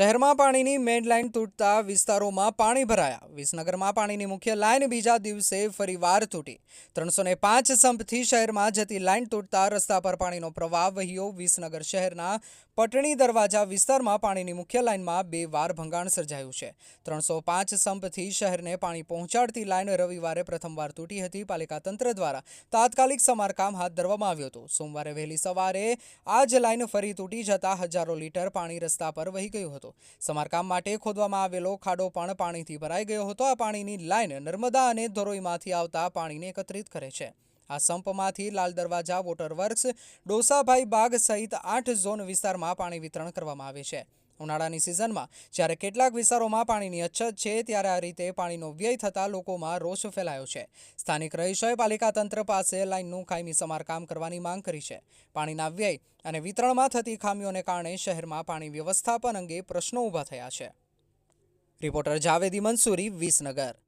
શહેરમાં પાણીની main line તૂટતા વિસ્તારોમાં પાણી ભરાયા. વિસનગરમાં પાણીની મુખ્ય લાઇન બીજા દિવસે ફરીવાર તૂટી. ત્રણસો ને પાંચ સંપથી શહેરમાં જતી લાઇન તૂટતા રસ્તા પર પાણીનો પ્રવાહ વહ્યો. વિસનગર શહેરના પટણી દરવાજા વિસ્તારમાં પાણીની મુખ્ય લાઇનમાં બે વાર ભંગાણ સર્જાયું છે. ત્રણસો પાંચ સંપથી શહેરને પાણી પહોંચાડતી લાઇન રવિવારે પ્રથમવાર તૂટી હતી. પાલિકા તંત્ર દ્વારા તાત્કાલિક સમારકામ હાથ ધરવામાં આવ્યું હતું. સોમવારે વહેલી સવારે આ જ લાઇન ફરી તૂટી જતા હજારો લીટર પાણી રસ્તા પર વહી ગયું હતું. સમારકામ માટે ખોદવામાં આવેલો ખાડો પણ પાણીથી ભરાઈ ગયો હતો. આ પાણીની લાઇન નર્મદા અને ધરોઈમાંથી આવતા પાણીને એકત્રિત કરે છે. આ સંપમાંથી લાલ દરવાજા વોટર વર્ક્સ ડોસાભાઈ બાગ સહિત આઠ ઝોન વિસ્તારમાં પાણી વિતરણ કરવામાં આવે છે. ઉનાળાની સિઝનમાં. જ્યારે કેટલાક વિસ્તારોમાં પાણીની અછત છે, ત્યારે આ રીતે પાણીનો વ્યય થતાં લોકોમાં રોષ ફેલાયો છે. સ્થાનિક રહીશોએ પાલિકા તંત્ર પાસે લાઇનનું કાયમી સમારકામ કરવાની માંગ કરી છે. પાણીના વ્યય અને વિતરણમાં થતી ખામીઓને કારણે શહેરમાં પાણી વ્યવસ્થાપન અંગે પ્રશ્નો ઊભા થયા છે. રિપોર્ટર જાવેદી મંસૂરી, વિસનગર.